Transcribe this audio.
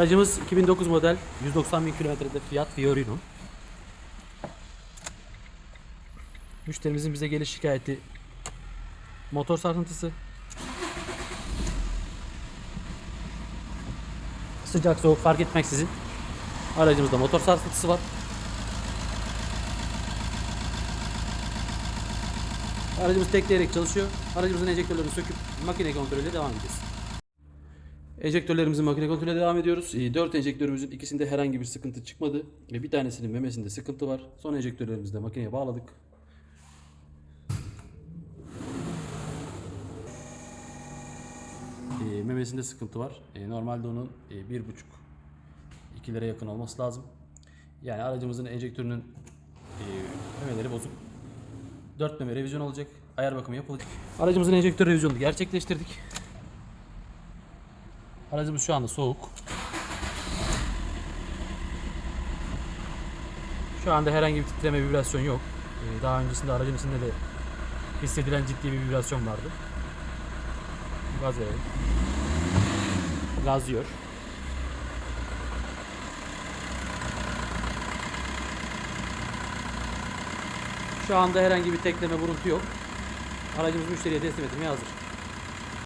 Aracımız 2009 model 190 bin kilometrede Fiat Fiorino. Müşterimizin bize geliş şikayeti motor sarsıntısı. Sıcak soğuk fark etmeksizin aracımızda motor sarsıntısı var. Aracımız tekleyerek çalışıyor. Aracımızın enjektörlerini söküp makine kontrolüyle devam edeceğiz. Enjektörlerimizin makine kontrolüne devam ediyoruz. 4 enjektörümüzün ikisinde herhangi bir sıkıntı çıkmadı. Bir tanesinin memesinde sıkıntı var. Son enjektörlerimizi de makineye bağladık. E, memesinde sıkıntı var. E, normalde onun e, bir buçuk 2 lira yakın olması lazım. Yani aracımızın enjektörünün e, memeleri bozuk. 4 meme revizyon olacak. Ayar bakımı yapılacak. Aracımızın enjektör revizyonunu gerçekleştirdik. Aracımız şu anda soğuk. Şu anda herhangi bir titreme vibrasyon yok. Ee, Daha öncesinde aracın içinde de hissedilen ciddi bir vibrasyon vardı. Gaz verelim. Gaz yiyor. Şu anda herhangi bir tekleme vuruntu yok. Aracımız müşteriye teslim etmeye hazır.